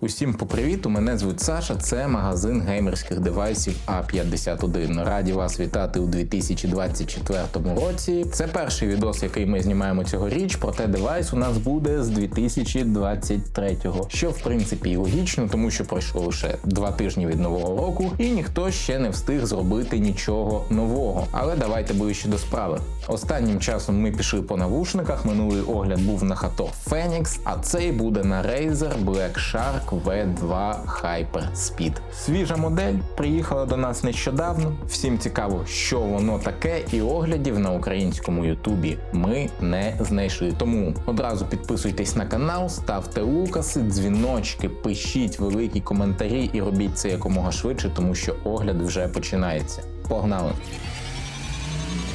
Усім попривіт, у мене звуть Саша. Це магазин геймерських девайсів А51. Раді вас вітати у 2024 році. Це перший відос, який ми знімаємо цьогоріч, проте девайс у нас буде з 2023-го. Що в принципі і логічно, тому що пройшло лише два тижні від нового року, і ніхто ще не встиг зробити нічого нового. Але давайте ближче до справи. Останнім часом ми пішли по навушниках. Минулий огляд був на Хато Phoenix, а цей буде на Razer Black Shark V2 Hyper Speed. Свіжа модель приїхала до нас нещодавно. Всім цікаво, що воно таке, і оглядів на українському Ютубі ми не знайшли. Тому одразу підписуйтесь на канал, ставте лукаси, дзвіночки, пишіть великі коментарі і робіть це якомога швидше, тому що огляд вже починається. Погнали!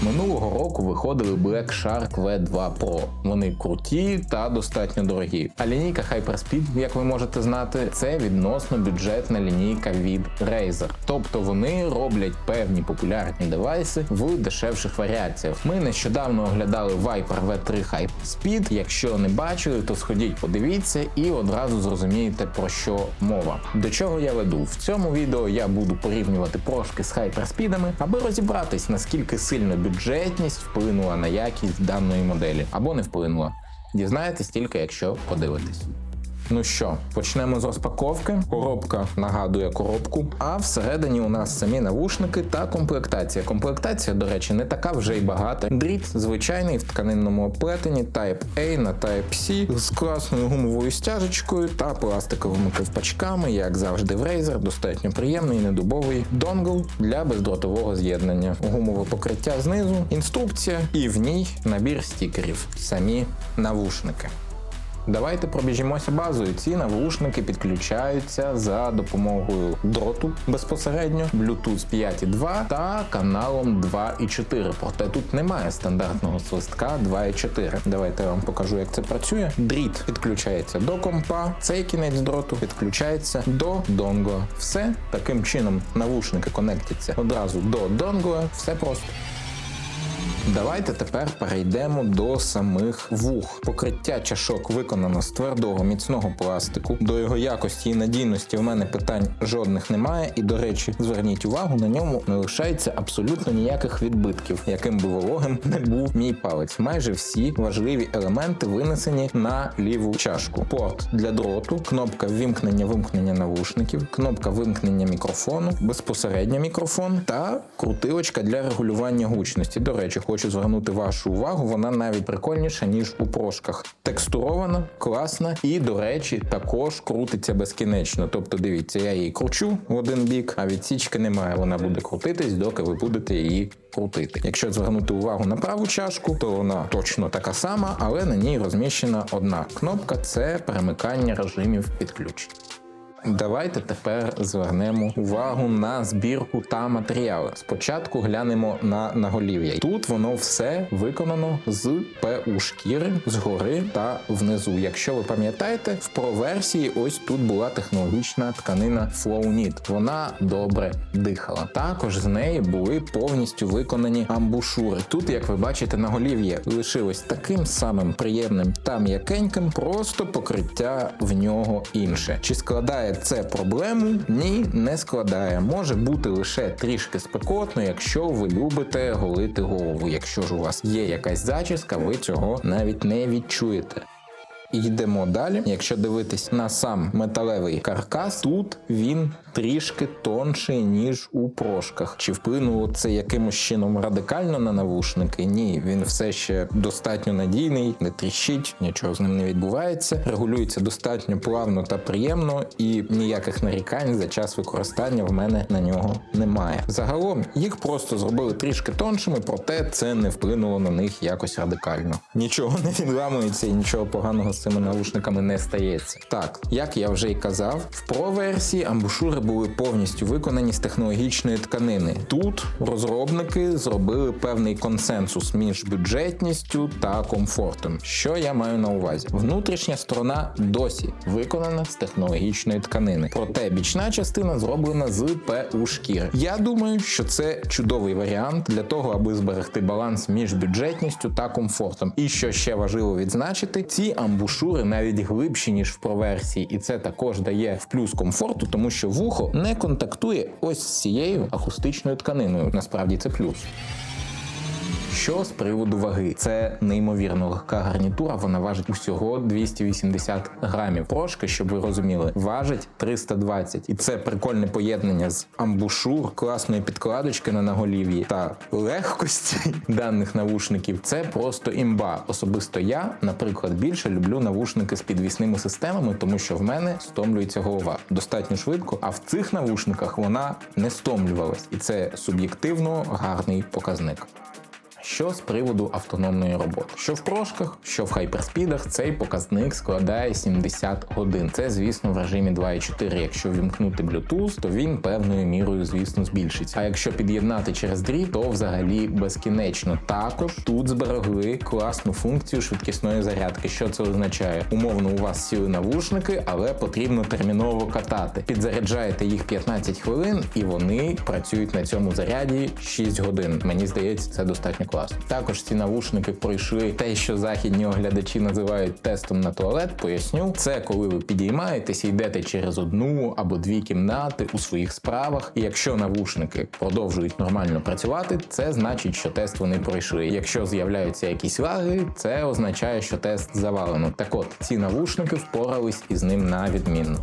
Минулого року виходили Black Shark V2 Pro. Вони круті та достатньо дорогі. А лінійка Hyperspeed, як ви можете знати, це відносно бюджетна лінійка від Razer. Тобто вони роблять певні популярні девайси в дешевших варіаціях. Ми нещодавно оглядали Viper V3 Hyperspeed. Якщо не бачили, то сходіть, подивіться і одразу зрозумієте про що мова. До чого я веду? В цьому відео я буду порівнювати прошки з Hyperspeedами, аби розібратись, наскільки сильно бюджетність вплинула на якість даної моделі або не вплинула. Дізнаєтесь тільки, якщо подивитесь. Ну що, почнемо з розпаковки. Коробка нагадує коробку, а всередині у нас самі навушники та комплектація. Комплектація, до речі, не така вже й багата. Дріт звичайний в тканинному оплетенні Type A на Type C з класною гумовою стяжечкою та пластиковими ковпачками, як завжди в Razer, достатньо приємний недубовий донгл для бездротового з'єднання. Гумове покриття знизу, інструкція і в ній набір стікерів, самі навушники. Давайте пробіжімося базою. Ці навушники підключаються за допомогою дроту безпосередньо, Bluetooth 5.2 та каналом 2.4. Проте тут немає стандартного свистка 2.4. Давайте я вам покажу, як це працює. Дріт підключається до компа, цей кінець дроту підключається до донгла. Все таким чином навушники конектяться одразу до донгла. Все просто. Давайте тепер перейдемо до самих вух. Покриття чашок виконано з твердого міцного пластику. До його якості і надійності в мене питань жодних немає. І, до речі, зверніть увагу, на ньому не лишається абсолютно ніяких відбитків, яким би вологим не був мій палець. Майже всі важливі елементи винесені на ліву чашку. Порт для дроту, кнопка ввімкнення вимкнення навушників, кнопка вимкнення мікрофону, безпосередньо мікрофон та крутилочка для регулювання гучності. До речі, хочу звернути вашу увагу, вона навіть прикольніша, ніж у прошках. Текстурована, класна і, до речі, також крутиться безкінечно. Тобто, дивіться, я її кручу в один бік, а відсічки немає. Вона буде крутитись, доки ви будете її крутити. Якщо звернути увагу на праву чашку, то вона точно така сама, але на ній розміщена одна кнопка це перемикання режимів підключень. Давайте тепер звернемо увагу на збірку та матеріали. Спочатку глянемо на наголів'я. Тут воно все виконано з ПУ шкіри згори та внизу. Якщо ви пам'ятаєте, в Pro-версії ось тут була технологічна тканина Flowknit. Вона добре дихала. Також з неї були повністю виконані амбушури. Тут, як ви бачите, наголів'я лишилось таким самим приємним та м'якеньким, просто покриття в нього інше. Чи складає це проблему? Ні, не складає. Може бути лише трішки спекотно, якщо ви любите голити голову. Якщо ж у вас є якась зачіска, ви цього навіть не відчуєте. Йдемо далі. Якщо дивитись на сам металевий каркас, тут він трішки тонший, ніж у прошках. Чи вплинуло це якимось чином радикально на навушники? Ні, він все ще достатньо надійний, не тріщить, нічого з ним не відбувається. Регулюється достатньо плавно та приємно, і ніяких нарікань за час використання в мене на нього немає. Загалом їх просто зробили трішки тоншими, проте це не вплинуло на них якось радикально. Нічого не відламується і нічого поганого цими навушниками не стається. Так, як я вже й казав, в Pro версії амбушури були повністю виконані з технологічної тканини. Тут розробники зробили певний консенсус між бюджетністю та комфортом. Що я маю на увазі? Внутрішня сторона досі виконана з технологічної тканини, проте бічна частина зроблена з ПУ шкіри. Я думаю, що це чудовий варіант для того, аби зберегти баланс між бюджетністю та комфортом. І що ще важливо відзначити, ці амбушури амбушури навіть глибші, ніж в проверсії, і це також дає в плюс комфорту, тому що вухо не контактує ось з цією акустичною тканиною. Насправді це плюс. Що з приводу ваги? Це неймовірно легка гарнітура. Вона важить усього 280 грамів. Прошка, щоб ви розуміли, важить 320. І це прикольне поєднання з амбушур, класної підкладочки на наголів'ї та легкості даних навушників. Це просто імба. Особисто я, наприклад, більше люблю навушники з підвісними системами, тому що в мене стомлюється голова достатньо швидко. А в цих навушниках вона не стомлювалась, і це суб'єктивно гарний показник. Що з приводу автономної роботи? Що в прошках, що в хайперспідах, цей показник складає 70 годин. Це, звісно, в режимі 2.4. Якщо вімкнути Bluetooth, то він певною мірою, звісно, збільшиться. А якщо під'єднати через дріт, то взагалі безкінечно. Також тут зберегли класну функцію швидкісної зарядки. Що це означає? Умовно, у вас сіли навушники, але потрібно терміново катати. Підзаряджаєте їх 15 хвилин, і вони працюють на цьому заряді 6 годин. Мені здається, це достатньо класно. Також ці навушники пройшли те, що західні оглядачі називають тестом на туалет. Поясню, це коли ви підіймаєтесь і йдете через одну або дві кімнати у своїх справах. І якщо навушники продовжують нормально працювати, це значить, що тест вони пройшли. Якщо з'являються якісь лаги, це означає, що тест завалено. Так от ці навушники впорались із ним на відмінно.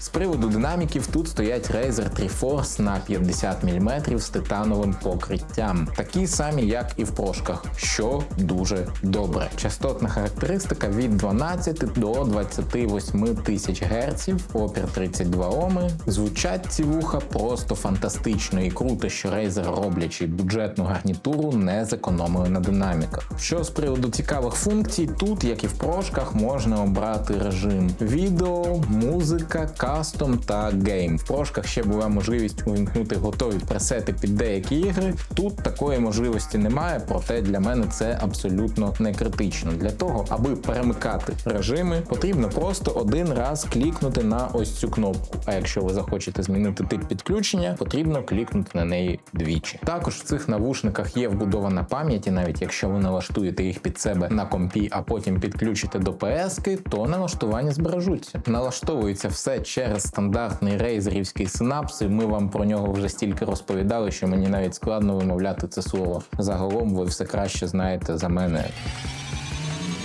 З приводу динаміків тут стоять Razer Triforce на 50 мм з титановим покриттям, такі самі, як і в прошках, що дуже добре. Частотна характеристика від 12 до 28 тисяч Гц, опір 32 Оми. Звучать ці вуха просто фантастично і круто, що Razer, роблячи бюджетну гарнітуру, не зекономили на динаміках. Що з приводу цікавих функцій, тут, як і в прошках, можна обрати режим відео, музика, кастом та гейм. В прошках ще була можливість увімкнути готові пресети під деякі ігри. Тут такої можливості немає, проте для мене це абсолютно не критично. Для того, аби перемикати режими, потрібно просто один раз клікнути на ось цю кнопку. А якщо ви захочете змінити тип підключення, потрібно клікнути на неї двічі. Також в цих навушниках є вбудована пам'ять, і навіть якщо ви налаштуєте їх під себе на компі, а потім підключите до PS, то налаштування збережуться. Налаштовується все через стандартний рейзерівський синапс, і ми вам про нього вже стільки розповідали, що мені навіть складно вимовляти це слово. Загалом ви все краще знаєте за мене.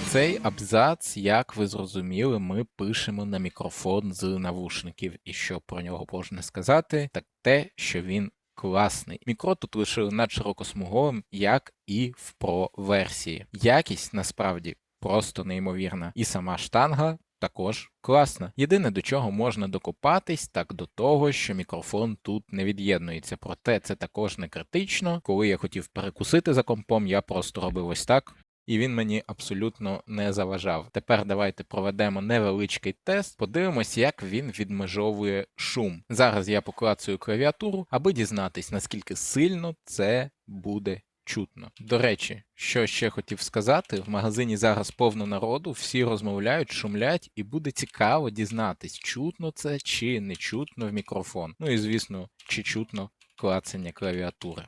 Цей абзац, як ви зрозуміли, ми пишемо на мікрофон з навушників. І що про нього можна сказати, так те, що він класний. Мікро тут лишили надширокосмуговим, як і в Pro версії. Якість насправді просто неймовірна. І сама штанга. Також класна. Єдине до чого можна докопатись, так до того, що мікрофон тут не від'єднується. Проте це також не критично. Коли я хотів перекусити за компом, я просто робив ось так. І він мені абсолютно не заважав. Тепер давайте проведемо невеличкий тест, подивимось, як він відмежовує шум. Зараз я поклацаю клавіатуру, аби дізнатись, наскільки сильно це буде чутно. До речі, що ще хотів сказати, в магазині зараз повно народу, всі розмовляють, шумлять, і буде цікаво дізнатись, чутно це чи не чутно в мікрофон. Ну і звісно, чи чутно клацання клавіатури.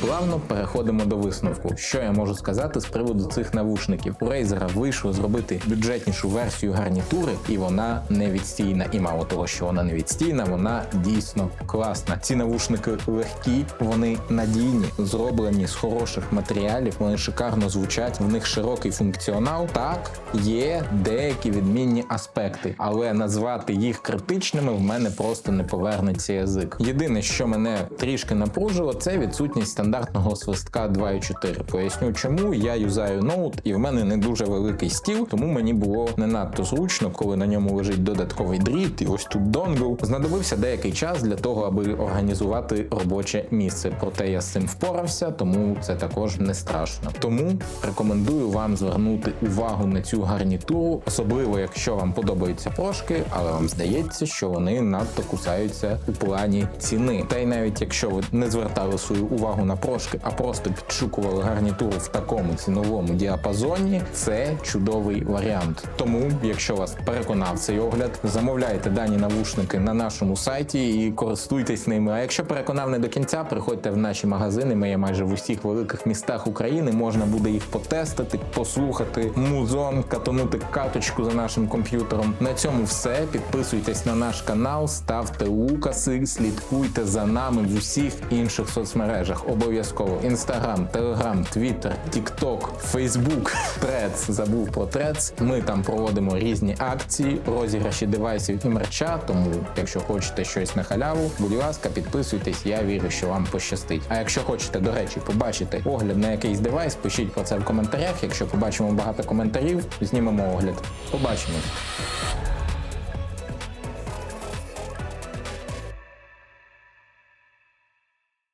Плавно переходимо до висновку. Що я можу сказати з приводу цих навушників? У Razer вийшло зробити бюджетнішу версію гарнітури, і вона не відстійна. І мало того, що вона не відстійна, вона дійсно класна. Ці навушники легкі, вони надійні, зроблені з хороших матеріалів, вони шикарно звучать, в них широкий функціонал. Так, є деякі відмінні аспекти, але назвати їх критичними в мене просто не повернеться язик. Єдине, що мене трішки напружило, це відсутність стандартного свистка 2.4. Поясню, чому я юзаю ноут, і в мене не дуже великий стіл, тому мені було не надто зручно, коли на ньому лежить додатковий дріт, і ось тут донгл. Знадобився деякий час для того, аби організувати робоче місце. Проте я з цим впорався, тому це також не страшно. Тому рекомендую вам звернути увагу на цю гарнітуру, особливо якщо вам подобаються прошки, але вам здається, що вони надто кусаються у плані ціни. Та й навіть якщо ви не звертали свою увагу на прошки, а просто підшукували гарнітуру в такому ціновому діапазоні, це чудовий варіант. Тому, якщо вас переконав цей огляд, замовляйте дані навушники на нашому сайті і користуйтесь ними. А якщо переконав не до кінця, приходьте в наші магазини. Ми є майже в усіх великих містах України. Можна буде їх потестити, послухати музон, катонути карточку за нашим комп'ютером. На цьому все. Підписуйтесь на наш канал, ставте лукаси, слідкуйте за нами в усіх інших соцмережах. Обов'язково інстаграм, телеграм, твіттер, тікток, фейсбук, трец. Забув про трец. Ми там проводимо різні акції, розіграші девайсів і мерча. Тому, якщо хочете щось на халяву, будь ласка, підписуйтесь. Я вірю, що вам пощастить. А якщо хочете, до речі, побачити огляд на якийсь девайс, пишіть про це в коментарях. Якщо побачимо багато коментарів, знімемо огляд. Побачимось.